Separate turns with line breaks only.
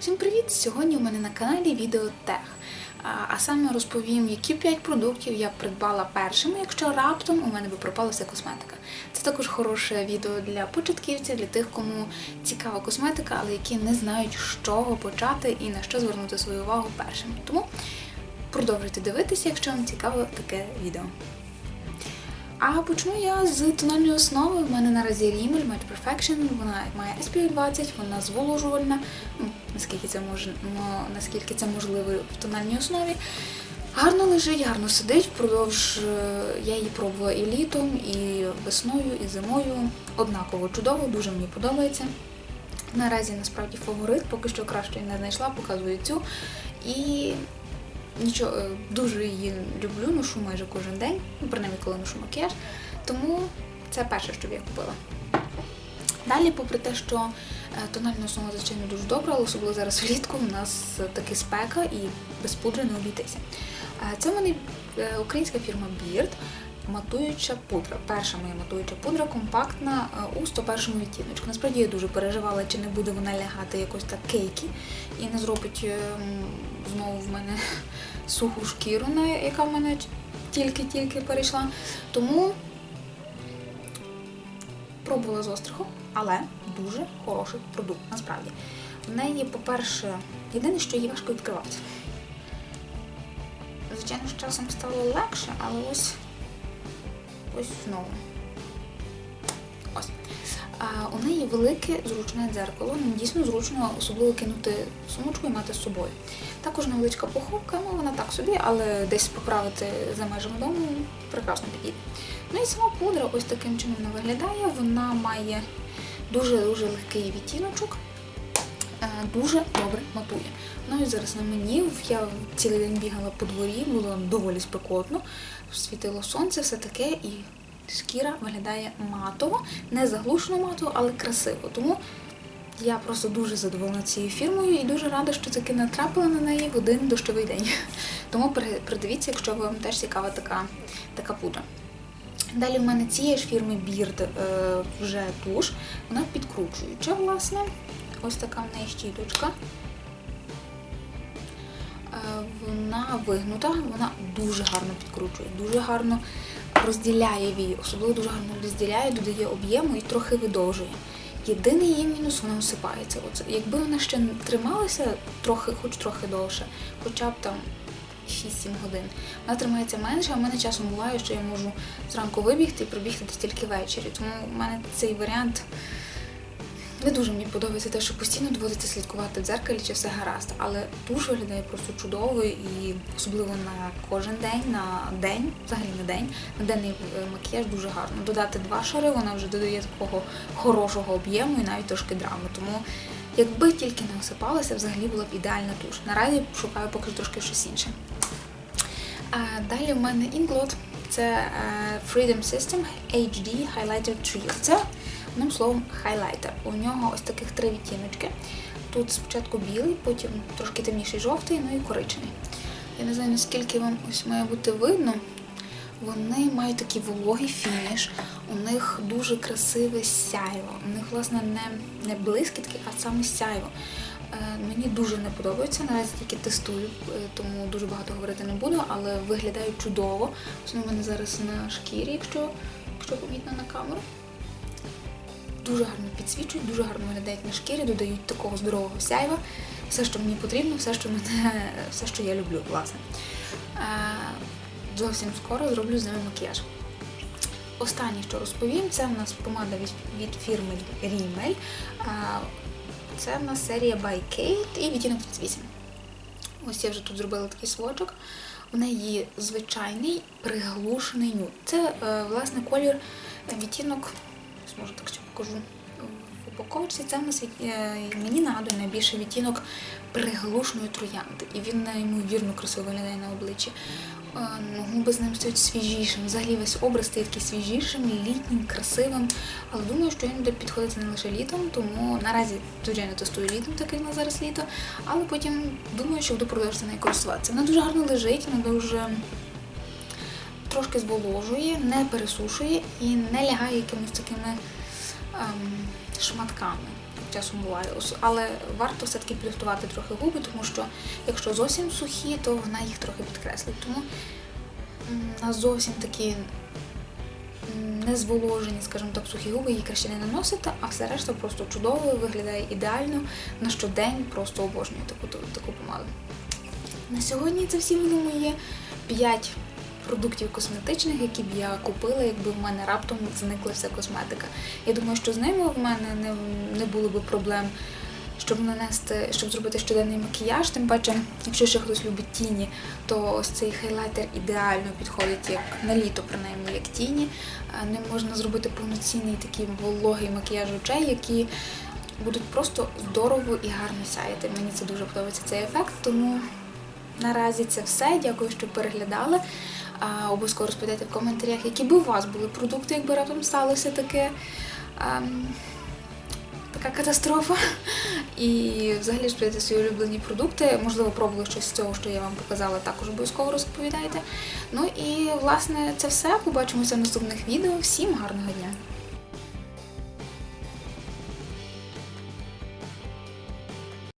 Всім привіт! Сьогодні у мене на каналі Відеотех. А, А саме розповім, які 5 продуктів я придбала першими, якщо раптом у мене би пропала вся косметика. Це також хороше відео для початківців, для тих, кому цікава косметика, але які не знають, з чого почати і на що звернути свою увагу першими. Тому продовжуйте дивитися, якщо вам цікаво таке відео. А почну я з тональної основи. У мене наразі Rimmel Matte Perfection. Вона має SPF 20, вона зволожувальна, наскільки це мож... наскільки це можливо в тональній основі. Гарно лежить, гарно сидить. Впродовж е, я її пробувала і літом, і весною, і зимою. Однаково чудово, дуже мені подобається. Наразі насправді фаворит, поки що краще не знайшла, показую цю. І нічого, е, дуже її люблю, ношу майже кожен день, ну, принаймні, коли ношу макіяж. Тому це перше, що я купила. Далі, попри те, що е, тональна основа, звичайно, дуже добра, але особливо зараз влітку у нас таки спека і без пудри не обійтися. Е, Це в мене українська фірма Beard, матуюча пудра. Перша моя матуюча пудра, компактна е, у 101 відтіночку. Насправді я дуже переживала, чи не буде вона лягати якось так кейки і не зробить знову в мене суху шкіру, яка в мене тільки-тільки перейшла. Тому пробувала з острахом, але дуже хороший продукт, насправді. В неї, по-перше, єдине, що її важко відкривати. Звичайно, з часом стало легше, але ось ось знову. А, у неї велике зручне дзеркало. Ну, дійсно зручно особливо кинути сумочку і мати з собою. Також невеличка поховка, ну вона так собі, але десь поправити за межами дому прекрасно підійде. Ну і сама пудра ось таким чином вона виглядає. Вона має дуже-дуже легкий відтіночок, е, дуже добре матує. Ну і зараз на мені я цілий день бігала по дворі, було доволі спекотно, світило сонце, все таке, і шкіра виглядає матово, не заглушено матово, але красиво. Тому я просто дуже задоволена цією фірмою і дуже рада, що таки натрапила на неї в один дощовий день. Тому придивіться, якщо вам теж цікава така, така пудра. Далі в мене цієї ж фірми Beard е, вже туш, вона підкручуюча, власне. Ось така в неї щіточка. Е, Вона вигнута, вона дуже гарно підкручує, дуже гарно розділяє вії, особливо дуже гарно розділяє, додає об'єму і трохи видовжує. Єдиний її мінус вона осипається. Оце, якби вона ще трималася трохи, хоч трохи довше, хоча б там 6-7 годин, вона тримається менше, а в мене часом буває, що я можу зранку вибігти і пробігти тільки ввечері. Тому в мене цей варіант не дуже мені подобається те, що постійно доводиться слідкувати в дзеркалі, чи все гаразд. Але туш виглядає просто чудово і особливо на кожен день, на день, взагалі на день, на денний е, макіяж дуже гарно. Додати два шари, вона вже додає такого хорошого об'єму і навіть трошки драми. Тому якби тільки не осипалася, взагалі була б ідеальна туш. Наразі шукаю поки трошки щось інше. А далі в мене Inglot. Це е, Freedom System HD Highlighter Trio. Це одним словом хайлайтер. У нього ось таких три відтіночки. Тут спочатку білий, потім трошки темніший жовтий, ну і коричневий. Я не знаю, наскільки вам ось має бути видно. Вони мають такий вологий фініш, у них дуже красиве сяйво. У них, власне, не, не блискітки, а саме сяйво. Е, Мені дуже не подобається, наразі тільки тестую, е, тому дуже багато говорити не буду, але виглядають чудово. Вони в мене зараз на шкірі, якщо, якщо помітно на камеру. Дуже гарно підсвічують, дуже гарно виглядають на шкірі, додають такого здорового сяйва. Все, що мені потрібно, все, що мене, все, що я люблю, власне. Е, Зовсім скоро зроблю з ними макіяж. Останнє, що розповім, це в нас помада від, фірми Rimmel. А, Це в нас серія By Kate і відтінок 38. Ось я вже тут зробила такий свочок. В неї звичайний приглушений нюд. Це, е, власне, колір е, відтінок, можу так ще покажу в упаковці. Це в нас від- е, мені нагадує найбільше відтінок приглушеної троянди. І він неймовірно красиво виглядає на обличчі. Е, ну, Губи з ним стають свіжішим. Взагалі весь образ стає такий свіжішим, літнім, красивим. Але думаю, що він буде підходити не лише літом, тому наразі звичайно тестую літом, так як на зараз літо. Але потім думаю, що буду продовжувати нею користуватися. Вона дуже гарно лежить, вона дуже трошки зволожує, не пересушує і не лягає якимось такими ем, шматками. Часом буває, але варто все-таки підготувати трохи губи, тому що якщо зовсім сухі, то вона їх трохи підкреслить. Тому на зовсім такі м, не зволожені, скажімо так, сухі губи її краще не наносити, а все решта просто чудово, виглядає ідеально. На щодень просто обожнюю таку, таку помаду. На сьогодні це всі були мої 5 продуктів косметичних, які б я купила, якби в мене раптом зникла вся косметика. Я думаю, що з ними в мене не, не було би проблем, щоб нанести, щоб зробити щоденний макіяж. Тим паче, якщо ще хтось любить тіні, то ось цей хайлайтер ідеально підходить як на літо, принаймні, як тіні. Е, Ним можна зробити повноцінний такий вологий макіяж очей, які будуть просто здорово і гарно сяяти. Мені це дуже подобається цей ефект, тому наразі це все. Дякую, що переглядали. Обов'язково розповідайте в коментарях, які б у вас були продукти, якби раптом сталося таке. ем, Така катастрофа. І взагалі розповідайте свої улюблені продукти. Можливо, пробували щось з цього, що я вам показала, також обов'язково розповідайте. Ну і власне це все. Побачимося в наступних відео. Всім гарного дня!